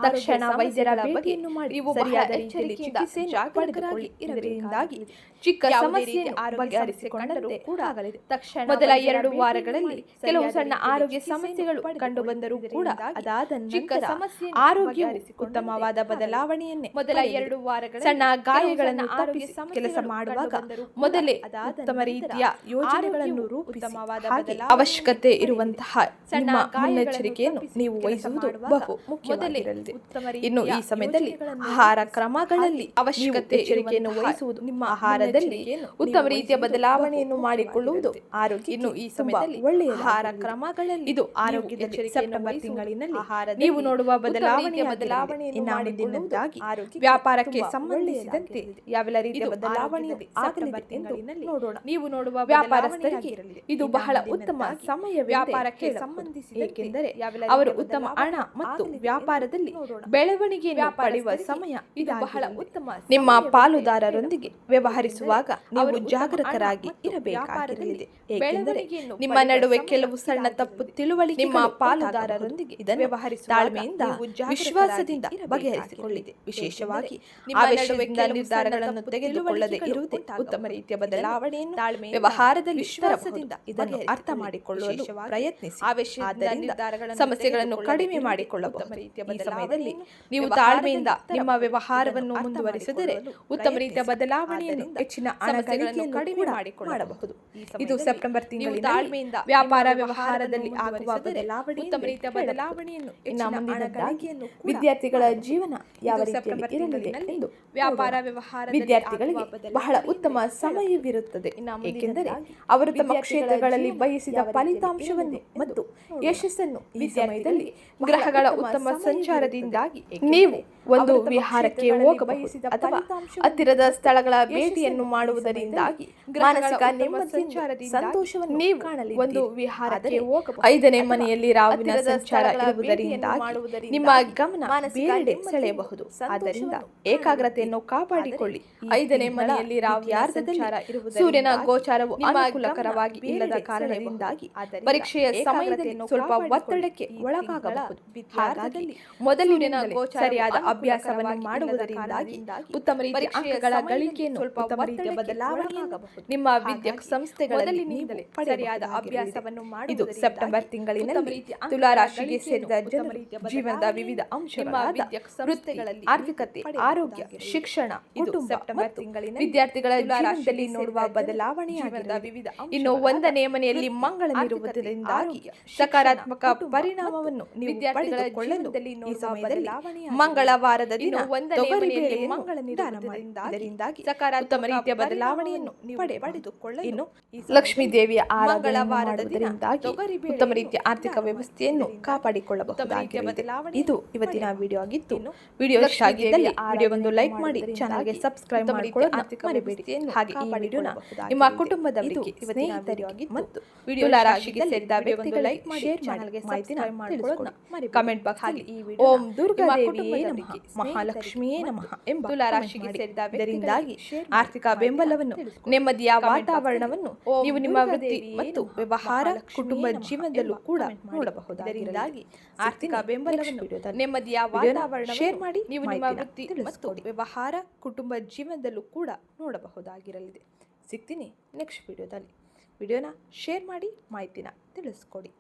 ತಕ್ಷಣ ವೈದ್ಯರ ಭೇಟಿಯನ್ನು ಮಾಡಿ. ನೀವು ಸರಿಯಾದ ಎಚ್ಚರಿಕೆಯಿಂದ ಜಾಗರೂಕರಾಗಿ ಇರಬೇಕಾಗಿ ಚಿಕ್ಕ ಸಮಸ್ಯೆ ಆರೋಗ್ಯ ಕೂಡ ಆಗಲಿದೆ. ತಕ್ಷಣ ಮೊದಲ ಎರಡು ವಾರಗಳಲ್ಲಿ ಕೆಲವು ಸಣ್ಣ ಆರೋಗ್ಯ ಸಮಸ್ಯೆಗಳು ಕಂಡು ಬಂದರೂ ಕೂಡ ಅದಾದ ಚಿಕ್ಕ ಸಮಸ್ಯೆ ಆರೋಗ್ಯ ಉತ್ತಮವಾದ ಬದಲಾವಣೆಯನ್ನೇ ಮೊದಲ ಎರಡು ವಾರಗಳ ಸಣ್ಣ ಗಾಯಗಳನ್ನು ಆರೋಗ್ಯ ಕೆಲಸ ಮಾಡುವಾಗ ಮೊದಲೇ ಉತ್ತಮ ರೀತಿಯ ಯೋಜನೆಗಳನ್ನು ರೂಪಿತಮವಾದ ಅವಶ್ಯಕತೆ ಇರುವಂತಹ ಸಣ್ಣ ಮುನ್ನೆಚ್ಚರಿಕೆಯನ್ನು ನೀವು ವಹಿಸುವುದು ಬಹು ಮುಖ್ಯವಾಗಿರಲಿದೆ ಇನ್ನು ಈ ಸಮಯದಲ್ಲಿ ಆಹಾರ ಕ್ರಮಗಳಲ್ಲಿ ಅವಶ್ಯಕತೆ ಎಚ್ಚರಿಕೆಯನ್ನು ವಹಿಸುವುದು. ನಿಮ್ಮ ಆಹಾರದಲ್ಲಿ ಉತ್ತಮ ರೀತಿಯ ಬದಲಾವಣೆಯನ್ನು ಮಾಡಿಕೊಳ್ಳುವುದು ಆರೋಗ್ಯ ಇನ್ನು ಈ ಸಮಯದಲ್ಲಿ ಒಳ್ಳೆಯ ಆಹಾರ ಕ್ರಮಗಳಲ್ಲಿ ಇದು ಆರೋಗ್ಯದ ಸೆಪ್ಟೆಂಬರ್ ತಿಂಗಳಿನಲ್ಲಿ ನೀವು ನೋಡುವ ಬದಲಾವಣೆಯ ಬದಲಾವಣೆಯನ್ನು ವ್ಯಾಪಾರಕ್ಕೆ ಸಂಬಂಧಿಸಿದಂತೆ ಯಾವೆಲ್ಲ ರೀತಿಯ ಬದಲಾವಣೆ ಸೆಪ್ಟೆಂಬರ್ ತಿಂಗಳಿನಲ್ಲಿ ನೋಡೋಣ. ನೀವು ನೋಡುವ ವ್ಯಾಪಾರಸ್ಥರಿಗೆ ಇದು ಬಹಳ ಉತ್ತಮ ಸಮಯ ವ್ಯಾಪಾರಕ್ಕೆ ಸಂಬಂಧಿಸಿದ ಏಕೆಂದರೆ ಅವರು ಉತ್ತಮ ಹಣ ಮತ್ತು ವ್ಯಾಪಾರದಲ್ಲಿ ಬೆಳವಣಿಗೆ ಪಡೆಯುವ ಸಮಯ ಇದು ಬಹಳ ಉತ್ತಮ ನಿಮ್ಮ ಪಾಲುದಾರರೊಂದಿಗೆ ವ್ಯವಹರಿಸುವಾಗ ನೀವು ಜಾಗೃತರಾಗಿ ಇರಬೇಕಾಗಿರಲಿದೆ ಏಕೆಂದರೆ ನಿಮ್ಮ ನಡುವೆ ಕೆಲವು ಸಣ್ಣ ತಪ್ಪು ತಿಳುವಳಿಕೆ ನಿಮ್ಮ ಪಾಲುದಾರರೊಂದಿಗೆ ಇದನ್ನು ವ್ಯವಹರಿಸುವ ತಾಳ್ಮೆಯಿಂದ ವಿಶ್ವಾಸದಿಂದ ಬಗೆಹರಿಸಿಕೊಳ್ಳಿದೆ ವಿಶೇಷವಾಗಿ ನಿರ್ಧಾರಗಳನ್ನು ತೆಗೆದುಕೊಳ್ಳದೆ ಇರುವುದೇ ಉತ್ತಮ ರೀತಿಯ ಬದಲಾವಣೆಯನ್ನು ತಾಳ್ಮೆ ವ್ಯವಹಾರದಲ್ಲಿ ವಿಶ್ವಾಸದಿಂದ ಇದನ್ನು ಅರ್ಥ ಮಾಡಿಕೊಳ್ಳಲು ಪ್ರಯತ್ನಿಸಿ. ಸಮಸ್ಯೆಗಳನ್ನು ಕಡಿಮೆ ಮಾಡಿಕೊಳ್ಳಬಹುದು. ಈ ಸಮಯದಲ್ಲಿ ನೀವು ತಾಳ್ಮೆಯಿಂದ ನಿಮ್ಮ ವ್ಯವಹಾರವನ್ನು ಮುಂದುವರಿಸಿದರೆ ಉತ್ತಮ ರೀತಿಯ ಬದಲಾವಣೆಯನ್ನು ಹೆಚ್ಚಿನ ಹಣಗಳನ್ನು ಕಡಿಮೆ ಮಾಡಿಕೊಳ್ಳಬಹುದು. ಇದು ಸೆಪ್ಟೆಂಬರ್ ತಿಂಗಳಲ್ಲಿ ತಾಳ್ಮೆಯಿಂದ ವ್ಯಾಪಾರ ವ್ಯವಹಾರದಲ್ಲಿ ಆಗುವ ಬದಲಾವಣೆ ಉತ್ತಮ ರೀತಿಯ ಬದಲಾವಣೆಯನ್ನು ವಿದ್ಯಾರ್ಥಿಗಳ ಜೀವನ ಯಾವ ರೀತಿಯಲ್ಲಿ ಇರಲಿದೆ ಎಂದು ವ್ಯಾಪಾರ ವ್ಯವಹಾರ ವಿದ್ಯಾರ್ಥಿಗಳಿಗೆ ಬಹಳ ಉತ್ತಮ ಸಮಯವಿರುತ್ತದೆ. ಏಕೆಂದರೆ ಅವರು ತಮ್ಮ ಕ್ಷೇತ್ರಗಳಲ್ಲಿ ಬಯಸಿದ ಫಲಿತಾಂಶವನ್ನು ಮತ್ತು ಯಶಸ್ಸನ್ನು ಈ ಸಮಯದಲ್ಲಿ ಗ್ರಹಗಳ ಉತ್ತಮ ಸಂಚಾರದಿಂದಾಗಿ ನೀವು ಒಂದು ವಿಹಾರಕ್ಕೆ ಹೋಗಬಹುದು ಅಥವಾ ಹತ್ತಿರದ ಸ್ಥಳಗಳ ಭೇಟಿಯನ್ನು ಮಾಡುವುದರಿಂದಾಗಿ ಮಾನಸಿಕ ನೆಮ್ಮದಿ ಸಂತೋಷವನ್ನು ನೀವು. ಒಂದು ವಿಹಾರಕ್ಕೆ ಐದನೇ ಮನೆಯಲ್ಲಿ ರಾವಿನ ಸಂಚಾರ ಇರುವುದರಿಂದ ಇರುವುದರಿಂದಾಗಿ ನಿಮ್ಮ ಗಮನ ಬೇರೆಡೆ ಸೆಳೆಯಬಹುದು. ಆದ್ದರಿಂದ ಏಕಾಗ್ರತೆಯನ್ನು ಕಾಪಾಡಿಕೊಳ್ಳಿ. ಐದನೇ ಮನೆಯಲ್ಲಿ ರಾವಿನ ಸಂಚಾರ ಇರುವುದು ಸೂರ್ಯನ ಗೋಚಾರವು ಅನುಕೂಲಕರವಾಗಿ ಇಲ್ಲದ ಕಾರಣದಿಂದಾಗಿ ಪರೀಕ್ಷೆಯ ಸಮಯದಲ್ಲಿ ಸ್ವಲ್ಪ ಒತ್ತಡಕ್ಕೆ ಒಳಗಾಗಬಹುದು. ಹಾಗಾಗಿ ಮೊದಲಿನ ಸೂರ್ಯನ ಗೋಚಾರ ಗೋಚಾರವು ಸರಿಯಾದ ಅನುಕೂಲಕರವಾಗಿ ಅಭ್ಯಾಸವನ್ನು ಮಾಡುವುದರಿಂದಾಗಿ ಉತ್ತಮ ರೀತಿಯ ಅಂಕಗಳ ಗಳಿಕೆಯನ್ನು ಸ್ವಲ್ಪ ಬದಲಾವಣೆಯಾಗಬಹುದು. ನಿಮ್ಮ ವಿದ್ಯಾ ಸಂಸ್ಥೆಗಳಲ್ಲಿ ಸರಿಯಾದ. ಅಭ್ಯಾಸವನ್ನು ಇದು ಸೆಪ್ಟೆಂಬರ್ ತಿಂಗಳಿನಲ್ಲಿ ತುಲಾ ರಾಶಿಗೆ ಸೇರಿದ ಜನರು ಜೀವನದ ವಿವಿಧ ಅಂಶಗಳಲ್ಲಿ ಅಂಶಗಳಾದ ವಿದ್ಯಾ ಆರ್ಥಿಕತೆ ಆರೋಗ್ಯ ಶಿಕ್ಷಣ ಇದು ಕುಟುಂಬ ಸೆಪ್ಟೆಂಬರ್ ಮತ್ತು ವಿದ್ಯಾರ್ಥಿಗಳ ಜೀವನದಲ್ಲಿ ನೋಡುವ ಬದಲಾವಣೆಯಾಗಿದೆ. ವಿವಿಧ ಇನ್ನು ಒಂದನೇ ಮನೆಯಲ್ಲಿ ಮಂಗಳವಿರುವುದರಿಂದಾಗಿ ಮಂಗಳನಿರುವುದರಿಂದಾಗಿ ಸಕಾರಾತ್ಮಕ ಪರಿಣಾಮವನ್ನು ವಿದ್ಯಾರ್ಥಿಗಳ ಜೀವನದಲ್ಲಿ ಈ ಸಮಯದಲ್ಲಿ ಮಂಗಳವಾರದ ದಿನ ಒಂದನೇ ಮಂಗಳ ಮನೆಯಲ್ಲಿ ಮಂಗಳನಿರುವುದರಿಂದಾಗಿ ಸಕಾರಾತ್ಮಕ ರೀತಿಯ ಬದಲಾವಣೆಯನ್ನು ಇನ್ನು ಲಕ್ಷ್ಮೀ ದೇವಿಯ ಬೇಳೆಯನ್ನು ಉತ್ತಮ ರೀತಿಯ ಆರ್ಥಿಕ ವ್ಯವಸ್ಥೆಯನ್ನು ಕಾಪಾಡಿಕೊಳ್ಳಬಹುದಾಗಿದೆ. ಇದು ಇವತ್ತಿನ ವಿಡಿಯೋ ಆಗಿತ್ತು. ವಿಡಿಯೋ ಇಷ್ಟ ಆಗಿದ್ದಲ್ಲಿ ವಿಡಿಯೋಗೊಂದು ಲೈಕ್ ಮಾಡಿ ಚಾನಲ್ಗೆ ಸಬ್ಸ್ಕ್ರೈಬ್ ಮಾಡಿಕೊಳ್ಳಿ ಆರ್ಥಿಕ ಮರಿಬೇಡಿ. ಹಾಗೆ ಈ ವಿಡಿಯೋನ ನಿಮ್ಮ ಇವತ್ತಿನ ಸ್ನೇಹಿತರಿಗೆ ಮತ್ತು ವಿಡಿಯೋ ರಾಶಿಗೆ ಸೇರಿದ ವಿಡಿಯೋಗೊಂದು ಲೈಕ್ ಮಾಡಿ, ಚಾನಲ್ಗೆ ಸಬ್ಸ್ಕ್ರೈಬ್ ಮರಿಬೇಡಿ. ಕಮೆಂಟ್ ಬಾಕ್ಸ್ ಅಲ್ಲಿ ಈ ವಿಡಿಯೋ ಓಂ ದುರ್ಗಾದೇವಿಯೇ ನಮಃ. ಮಹಾಲಕ್ಷ್ಮಿಯೇ ನಮಃ ಎಂಬ ತುಲಾ ರಾಶಿಗೆ. ಸೇರಿದ ಇದರಿಂದಾಗಿ ಆರ್ಥಿಕ ಬೆಂಬಲವನ್ನು ನೆಮ್ಮದಿಯ ವಾತಾವರಣವನ್ನು ನೀವು ನಿಮ್ಮ ವೃತ್ತಿ ದುರ್ಗಾದೇವಿಯೇ ಮತ್ತು ವ್ಯವಹಾರ ಕುಟುಂಬ ಜೀವನದಲ್ಲೂ ಕೂಡ ನೋಡಬಹುದು ಇದರಿಂದಾಗಿ ಆರ್ಥಿಕ. ಬೆಂಬಲವನ್ನು ನೆಮ್ಮದಿಯ ವಾತಾವರಣ ಶೇರ್ ಮಾಡಿ, ನೀವು ನಿಮ್ಮ ವೃತ್ತಿ ಮತ್ತು. ವ್ಯವಹಾರ ಕುಟುಂಬ ಜೀವನದಲ್ಲೂ ಕೂಡ ನೋಡಬಹುದಾಗಿರಲಿದೆ. ಸಿಗ್ತೀನಿ ನೆಕ್ಸ್ಟ್ ವಿಡಿಯೋದಲ್ಲಿ. ವಿಡಿಯೋನ ಶೇರ್ ಮಾಡಿ ಮಾಹಿತಿನ ತಿಳಿಸ್ಕೊಡಿ.